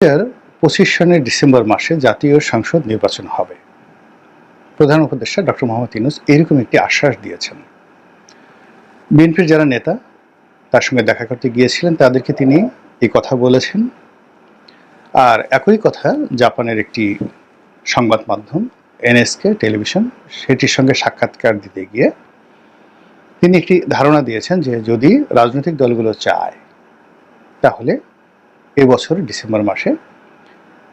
হাজার পঁচিশ সনের ডিসেম্বর মাসে জাতীয় সংসদ নির্বাচন হবে। প্রধান উপদেষ্টা ডক্টর মোহাম্মদ ইউনুস এরকম একটি আশ্বাস দিয়েছেন। বিএনপির যারা নেতা, তার সঙ্গে দেখা করতে গিয়েছিলেন, তাদেরকে তিনি এই কথা বলেছেন। আর একই কথা জাপানের একটি সংবাদ মাধ্যম, এনএসকে টেলিভিশন, সেটির সঙ্গে সাক্ষাৎকার দিতে গিয়ে তিনি একটি ধারণা দিয়েছেন যে যদি রাজনৈতিক দলগুলো চায়, তাহলে এবছর ডিসেম্বর মাসে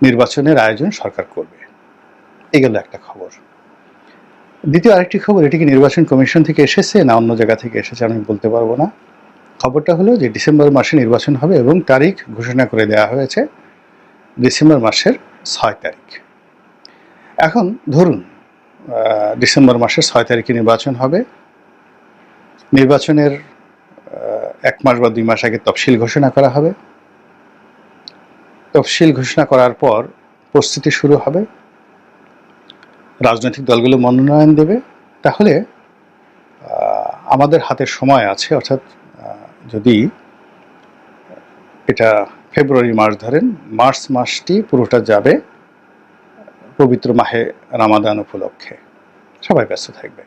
নির্বাচনের আয়োজন সরকার করবে। এই গেল একটা খবর। দ্বিতীয় আরেকটি খবর, এটি কি নির্বাচন কমিশন থেকে এসেছে না অন্য জায়গা থেকে এসেছে আমি বলতে পারব না। খবরটা হলো যে ডিসেম্বর মাসে নির্বাচন হবে এবং তারিখ ঘোষণা করে দেওয়া হয়েছে ডিসেম্বর মাসের ছয় তারিখ। এখন ধরুন ডিসেম্বর মাসের ছয় তারিখে নির্বাচন হবে। নির্বাচনের এক মাস বা দুই মাস আগে তফসিল ঘোষণা করা হবে। তফসিল ঘোষণা করার পর প্রস্তুতি শুরু হবে। রাজনৈতিক দলগুলো মনোনয়ন দেবে। তাহলে আমাদের হাতে সময় আছে, অর্থাৎ যদি এটা ফেব্রুয়ারি মাস ধরেন, মার্চ মাসটি পুরোটা যাবে পবিত্র মাহে রামাদান উপলক্ষে। সবাই ব্যস্ত থাকবে।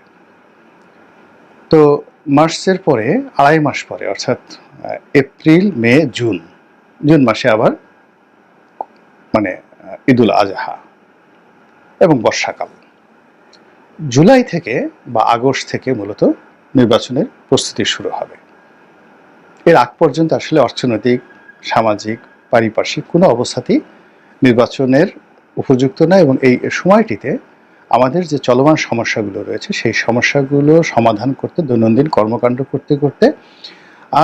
তো মার্চের পরে, আড়াই মাস পরে, অর্থাৎ এপ্রিল, মে, জুন জুন মাসে আবার মানে ঈদুল আজহা এবং বর্ষাকাল। জুলাই থেকে বা আগস্ট থেকে মূলত নির্বাচনের প্রস্তুতি শুরু হবে। এর আগ পর্যন্ত আসলে অর্থনৈতিক, সামাজিক, পারিপার্শ্বিক কোনো অবস্থাতেই নির্বাচনের উপযুক্ত না এবং এই সময়টিতে আমাদের যে চলমান সমস্যাগুলো রয়েছে, সেই সমস্যাগুলো সমাধান করতে, দৈনন্দিন কর্মকাণ্ড করতে করতে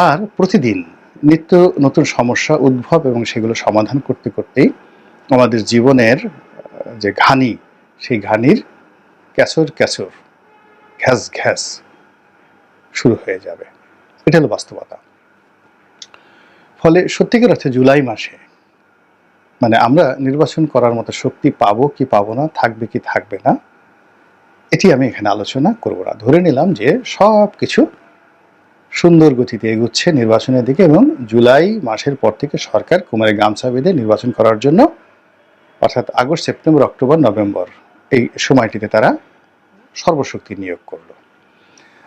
আর প্রতিদিন নিত্য নতুন সমস্যা, উদ্ভব এবং সেগুলো সমাধান করতে, করতেই আমাদের জীবনের যে ঘানি, সেই ঘানির ক্যাচর ক্যাচর ঘ্যাস ঘ্যাস শুরু হয়ে যাবে। এটা হলো বাস্তবতা। ফলে সত্যিকার অর্থে জুলাই মাসে মানে আমরা নির্বাচন করার মতো শক্তি পাবো কি পাবো না, থাকবে কি থাকবে না, এটি আমি এখানে আলোচনা করব না। ধরে নিলাম যে সব কিছু সুন্দর গতিতে এগুচ্ছে নির্বাচনের দিকে এবং জুলাই মাসের পর থেকে সরকার কুমারে গামছা বেঁধে নির্বাচন করার জন্য অর্থাৎ আগস্ট, সেপ্টেম্বর, অক্টোবর, নভেম্বর এই সময়টিতে তারা সর্বশক্তি নিয়োগ করল।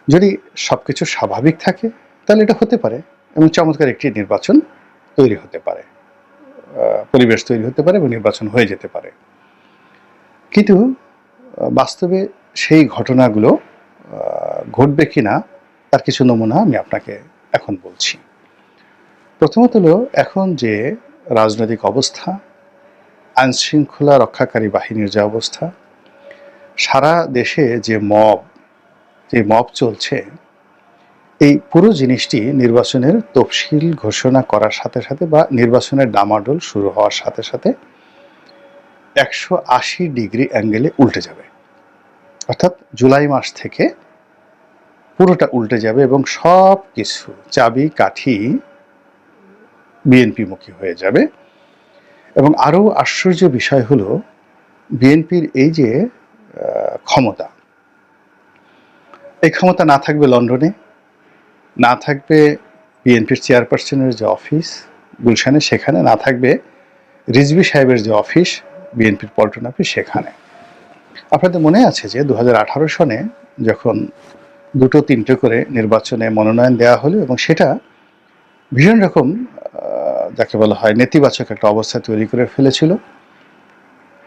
যদি সব কিছু স্বাভাবিক থাকে, তাহলে এটা হতে পারে এবং চমৎকার একটি নির্বাচন তৈরি হতে পারে। পরিবেশ তৈরি হতে পারে এবং নির্বাচন হয়ে যেতে পারে। কিন্তু বাস্তবে সেই ঘটনাগুলো ঘটবে কি না তার কিছু নমুনা আমি আপনাকে এখন বলছি। প্রথমত হলো এখন যে রাজনৈতিক অবস্থা আইন শৃঙ্খলা রক্ষাকারী বাহিনীর যে অবস্থা, সারা দেশে যে মব যে মব চলছে, এই পুরো জিনিসটি নির্বাচনের তফসিল ঘোষণা করার সাথে সাথে বা নির্বাচনের ডামাডোল শুরু হওয়ার সাথে সাথে একশো আশি ডিগ্রি অ্যাঙ্গেলে উল্টে যাবে। অর্থাৎ জুলাই মাস থেকে পুরোটা উল্টে যাবে এবং সব কিছু চাবি কাঠি বিএনপিমুখী হয়ে যাবে। এবং আরও আশ্চর্য বিষয় হলো বিএনপির এই যে ক্ষমতা। এই ক্ষমতা না থাকবে লন্ডনে, না থাকবে বিএনপির চেয়ারপারসনের যে অফিস গুলশানে সেখানে, না থাকবে রিজভি সাহেবের যে অফিস বিএনপির পল্টন অফিস সেখানে। আপনাদের মনে আছে যে দু হাজার আঠারো সনে যখন দুটো তিনটে করে নির্বাচনে মনোনয়ন দেওয়া হলো এবং সেটা ভীষণ রকম যাকে বলা হয় নেতিবাচক একটা অবস্থা তৈরি করে ফেলেছিল।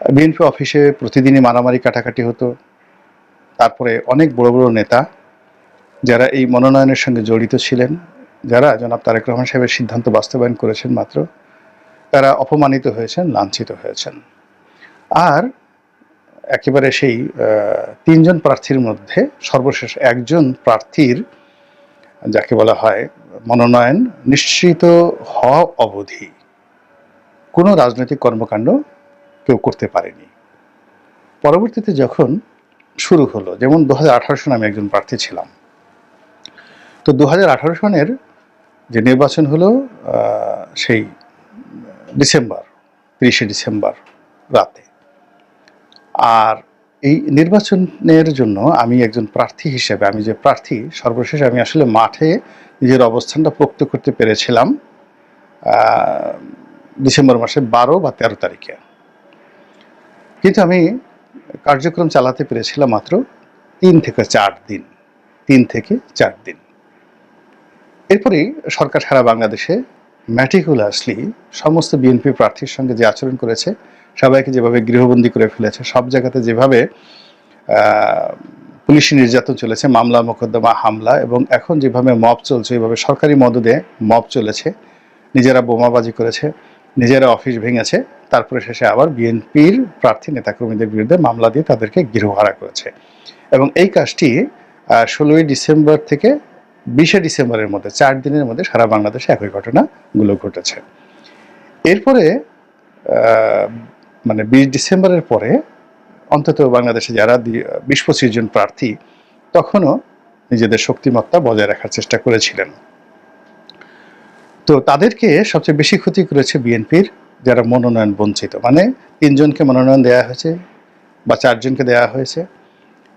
বিএনপি অফিসে প্রতিদিনই মারামারি কাটাকাটি হতো। তারপরে অনেক বড় বড় নেতা যারা এই মনোনয়নের সঙ্গে জড়িত ছিলেন, যারা জনাব তারেক রহমান সাহেবের সিদ্ধান্ত বাস্তবায়ন করেছেন মাত্র, তারা অপমানিত হয়েছেন, লাঞ্ছিত হয়েছেন। আর একেবারে সেই তিনজন প্রার্থীর মধ্যে সর্বশেষ একজন প্রার্থীর, যাকে বলা হয় মনোনয়ন নিশ্চিত হওয়া অবধি কোনো রাজনৈতিক কর্মকাণ্ড কেউ করতে পারেনি। পরবর্তীতে যখন শুরু হলো, যেমন দু হাজার আঠারো সনে আমি একজন প্রার্থী ছিলাম। তো দু হাজার আঠারো সনের যে নির্বাচন হলো সেই ডিসেম্বর, তিরিশে ডিসেম্বর রাতে। আর এই নির্বাচনের জন্য আমি একজন প্রার্থী হিসেবে, আমি যে প্রার্থী, সর্বশেষ আমি আসলে মাঠে নিজের অবস্থানটা প্রক্ত করতে পেরেছিলাম ডিসেম্বর মাসের বারো বা তেরো তারিখে। কিন্তু আমি কার্যক্রম চালাতে পেরেছিলাম মাত্র তিন থেকে চার দিন, তিন থেকে চার দিন। এরপরেই সরকার সারা বাংলাদেশে ম্যাটিকুলাসলি সমস্ত বিএনপি প্রার্থীর সঙ্গে যে আচরণ করেছে, সবাইকে যেভাবে গৃহবন্দী করে ফেলেছে, সব জায়গাতে যেভাবে পুলিশি নির্যাতন চলেছে, মামলা, মোকদ্দমা, হামলা এবং এখন যেভাবে মব চলছে এইভাবে সরকারি মদদে মব চলেছে, নিজেরা বোমাবাজি করেছে, নিজেরা অফিস ভেঙেছে, তারপরে শেষে আবার বিএনপির প্রার্থী নেতাকর্মীদের বিরুদ্ধে মামলা দিয়ে তাদেরকে গৃহহারা করেছে। এবং এই কাজটি ষোলোই ডিসেম্বর থেকে বিশে ডিসেম্বরের মধ্যে, চার দিনের মধ্যে সারা বাংলাদেশে একই ঘটনাগুলো ঘটেছে। এরপরে মানে বিশ ডিসেম্বরের পরে অন্তত বাংলাদেশে যারা বিশ পঁচিশ জন প্রার্থী, তখনও নিজেদের শক্তিমত্তা বজায় রাখার চেষ্টা করেছিলেন। তো তাদেরকে সবচেয়ে বেশি ক্ষতি করেছে বিএনপির যারা মনোনয়ন বঞ্চিত। মানে তিনজনকে মনোনয়ন দেওয়া হয়েছে বা চারজনকে দেওয়া হয়েছে।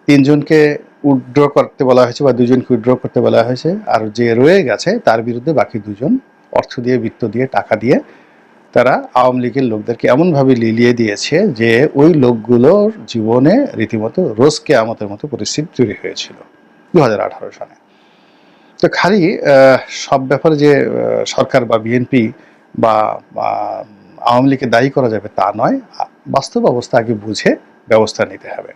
তিনজনকে উইথড্র করতে বলা হয়েছে বা দুজনকে উইথড্র করতে বলা হয়েছে। আর যে রয়ে গেছে, তার বিরুদ্ধে বাকি দুজন অর্থ দিয়ে, বিত্ত দিয়ে, টাকা দিয়ে তারা আওয়ামী লীগের লোকদেরকে এমনভাবে লিলিয়ে দিয়েছে যে ওই লোকগুলোর জীবনে রীতিমতো রোজ আমাদের মতো পরিস্থিতি তৈরি হয়েছিল দু হাজার আঠারো সালে। তো খালি সব ব্যাপারে যে সরকার বা বিএনপি বা আওয়ামী লীগকে দায়ী করা যাবে তা নয়। বাস্তব অবস্থা আগে বুঝে ব্যবস্থা নিতে হবে।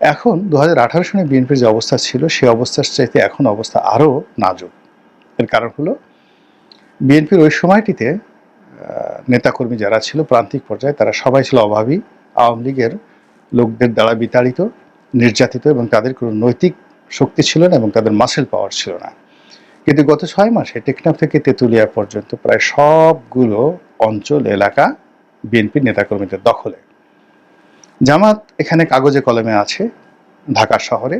এখন দু হাজার সনে বিএনপির যে অবস্থা ছিল, সে অবস্থার চাইতে এখন অবস্থা আরও নাজুক। এর কারণ হলো, বিএনপির ওই সময়টিতে নেতাকর্মী যারা ছিল, প্রান্তিক পর্যায়ে, তারা সবাই ছিল অভাবী, আওয়ামী লীগের লোকদের দ্বারা বিতাড়িত, নির্যাতিত এবং তাদের কোনো নৈতিক শক্তি ছিল না এবং তাদের মাসেল পাওয়ার ছিল না। কিন্তু গত ছয় মাসে টেকনাফ থেকে তেঁতুলিয়া পর্যন্ত প্রায় সবগুলো অঞ্চল, এলাকা বিএনপির নেতাকর্মীদের দখলে। জামাত এখানে কাগজে কলমে আছে ঢাকা শহরে।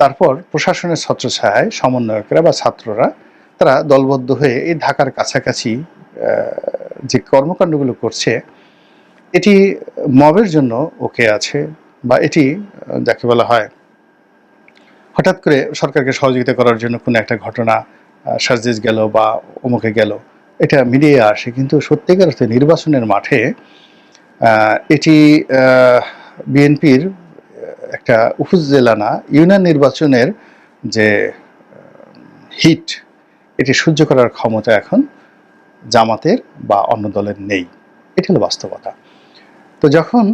তারপর প্রশাসনের ছত্রছায়ায় সমন্বয়করা বা ছাত্ররা, তারা দলবদ্ধ হয়ে এই ঢাকার কাছাকাছি যে কর্মকাণ্ডগুলো করছে, এটি মবের জন্য ওকে আছে বা এটি, যাকে বলা হয়, হঠাৎ করে সরকারকে সহযোগিতা করার জন্য কোনো একটা ঘটনা সার্জিস গেল বা অমুকে গেল, এটা মিডিয়ে আসে। কিন্তু সত্যিকার অর্থে নির্বাচনের মাঠে এটি বিএনপির একটা উপজেলা না ইউনিয়ন নির্বাচনের যে হিট, এটি সহ্য করার ক্ষমতা এখন জামাতের বা অন্য দলের নেই। এটি হলো বাস্তবতা। তো যখন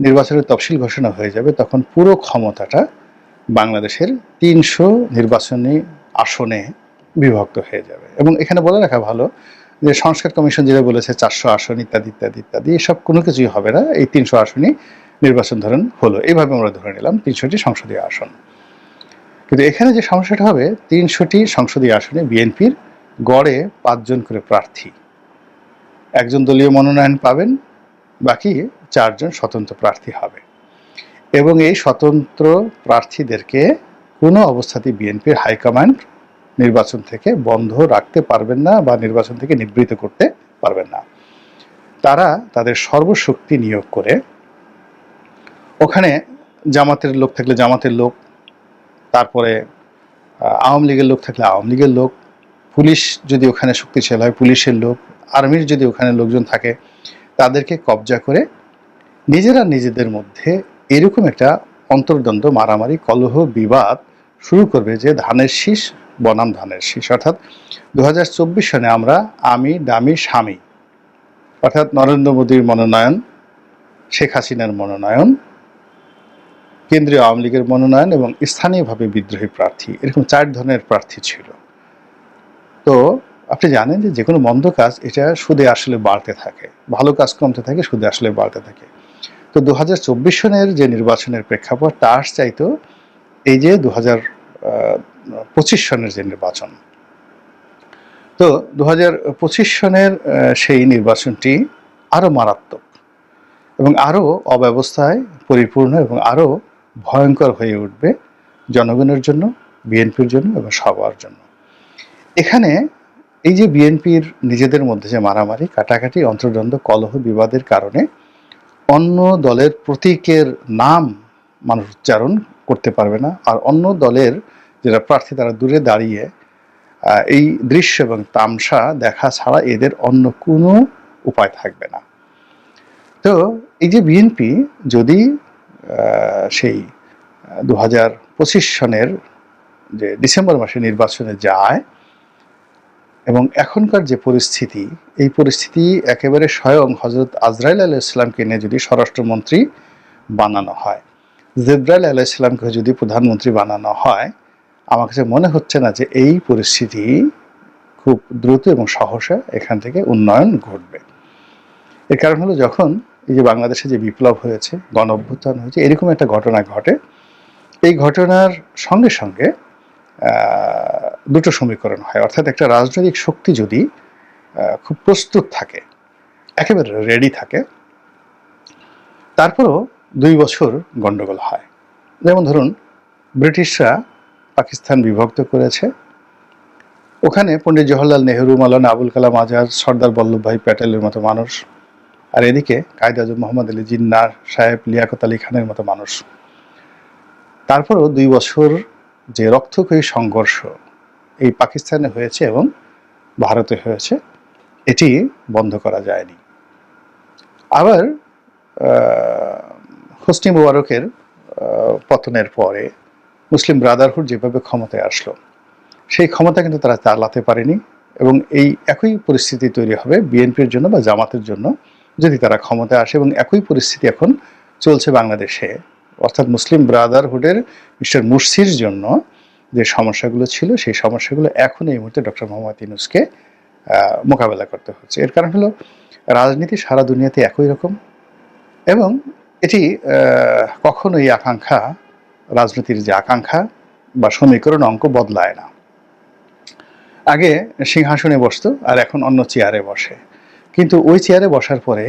নির্বাচনের তফসিল ঘোষণা হয়ে যাবে, তখন পুরো ক্ষমতাটা বাংলাদেশের তিনশো নির্বাচনী আসনে বিভক্ত হয়ে যাবে। এবং এখানে বলে রাখা ভালো যে সংস্কার কমিশন যেটা বলেছে চারশো আসন ইত্যাদি ইত্যাদি ইত্যাদি, এসব কোনো কিছুই হবে না। এই তিনশো আসনই নির্বাচন ধরেন হলো। এইভাবে আমরা ধরে নিলাম তিনশোটি সংসদীয় আসন। কিন্তু এখানে যে সমস্যাটা হবে, তিনশোটি সংসদীয় আসনে বিএনপির গড়ে পাঁচজন করে প্রার্থী। একজন দলীয় মনোনয়ন পাবেন, বাকি চারজন স্বতন্ত্র প্রার্থী হবে। এবং এই স্বতন্ত্র প্রার্থীদেরকে কোনো অবস্থাতেই বিএনপির হাইকমান্ড নির্বাচন থেকে বন্ধ রাখতে পারবেন না বা নির্বাচন থেকে নিবৃত করতে পারবেন না। তারা তাদের সর্বশক্তি নিয়োগ করে ওখানে জামাতের লোক থাকলে জামাতের লোক, তারপরে আওয়ামী লীগের লোক থাকলে আওয়ামী লীগের লোক, পুলিশ যদি ওখানে শক্তিশালী হয় পুলিশের লোক, আর্মির যদি ওখানে লোকজন থাকে, তাদেরকে কবজা করে নিজেরা নিজেদের মধ্যে এরকম একটা অন্তর্দ্বন্দ্ব, মারামারি, কলহ, বিবাদ শুরু করবে যে ধানের শীষ বনাম ধানের শীষ। অর্থাৎ দু হাজার চব্বিশ সনে আমরা আমি, দামি, স্বামী, অর্থাৎ নরেন্দ্র মোদীর মনোনয়ন, শেখ হাসিনার মনোনয়ন, কেন্দ্রীয় আওয়ামী লীগের মনোনয়ন এবং স্থানীয়ভাবে বিদ্রোহী প্রার্থী, এরকম চার ধরনের প্রার্থী ছিল। তো আপনি জানেন যে যে কোনো মন্দ কাজ, এটা সুদে আসলে বাড়তে থাকে। ভালো কাজ কমতে থাকে, সুদে আসলে বাড়তে থাকে। তো দু হাজার চব্বিশ সনের যে নির্বাচনের প্রেক্ষাপট, তার চাইতো এই যে দু হাজার পঁচিশ সনের যে নির্বাচন। তো দু হাজার পঁচিশ সনের সেই নির্বাচনটি আরও মারাত্মক এবং আরও অব্যবস্থায় পরিপূর্ণ এবং আরও ভয়ঙ্কর হয়ে উঠবে জনগণের জন্য, বিএনপির জন্য এবং সবার জন্য। এখানে এই যে বিএনপির নিজেদের মধ্যে যে মারামারি, কাটাকাটি, অন্তর্দ্বন্দ্ব, কলহ, বিবাদের কারণে অন্য দলের প্রতীকের নাম মানুষ উচ্চারণ করতে পারবে না। আর অন্য দলের যারা প্রার্থী, তারা দূরে দাঁড়িয়ে এই দৃশ্য এবং তামসা দেখা ছাড়া এদের অন্য কোনো উপায় থাকবে না। তো এই যে বিএনপি যদি সেই দু হাজার পঁচিশ সনের যে ডিসেম্বর মাসে নির্বাচনে যায় এবং এখনকার যে পরিস্থিতি, এই পরিস্থিতি একেবারে স্বয়ং হজরত আজরাইল আলাহ ইসলামকে নিয়ে যদি স্বরাষ্ট্রমন্ত্রী বানানো হয় জেব্রাইল ইসলামকে যদি প্রধানমন্ত্রী বানানো হয়, আমার কাছে মনে হচ্ছে না যে এই পরিস্থিতি খুব দ্রুত এবং সহসা এখান থেকে উন্নয়ন ঘটবে। এর কারণ হলো যখন এই যে বাংলাদেশে যে বিপ্লব হয়েছে, গণ অভ্যুত্থান হয়েছে, এরকম একটা ঘটনা ঘটে। এই ঘটনার সঙ্গে সঙ্গে দুটো সমীকরণ হয়। অর্থাৎ একটা রাজনৈতিক শক্তি যদি খুব প্রস্তুত থাকে, একেবারে রেডি থাকে, তারপরও দুই বছর গন্ডগোল হয়। যেমন ধরুন, ব্রিটিশরা পাকিস্তান বিভক্ত করেছে। ওখানে পণ্ডিত জওহরলাল নেহরু মালানা আবুল কালাম আজাদ, সর্দার বল্লভভাই প্যাটেলের মতো মানুষ, আর এদিকে কায়দ আজম মোহাম্মদ আলী জিন্নার সাহেব লিয়াকত আলী খানের মতো মানুষ। তারপরও দুই বছর যে রক্তক্ষয়ী সংঘর্ষ এই পাকিস্তানে হয়েছে এবং ভারতে হয়েছে, এটি বন্ধ করা যায়নি। আবার হোসনি মুবারকের পতনের পরে মুসলিম ব্রাদারহুড যেভাবে ক্ষমতায় আসলো, সেই ক্ষমতা কিন্তু তারা চালাতে পারেনি এবং এই একই পরিস্থিতি তৈরি হবে বিএনপির জন্য বা জামাতের জন্য যদি তারা ক্ষমতায় আসে এবং একই পরিস্থিতি এখন চলছে বাংলাদেশে। অর্থাৎ মুসলিম ব্রাদারহুডের মিস্টার মুরসির জন্য যে সমস্যাগুলো ছিল, সেই সমস্যাগুলো এখন এই মুহূর্তে ডক্টর মোহাম্মদ ইউনুসকে মোকাবেলা করতে হচ্ছে। এর কারণ হলো, রাজনীতি সারা দুনিয়াতে একই রকম এবং এটি কখনোই আকাঙ্ক্ষা, রাজনীতির যে আকাঙ্ক্ষা বা সমীকরণ অঙ্ক বদলায় না। আগে সিংহাসনে বসতো আর এখন অন্য চেয়ারে বসে। কিন্তু ওই চেয়ারে বসার পরে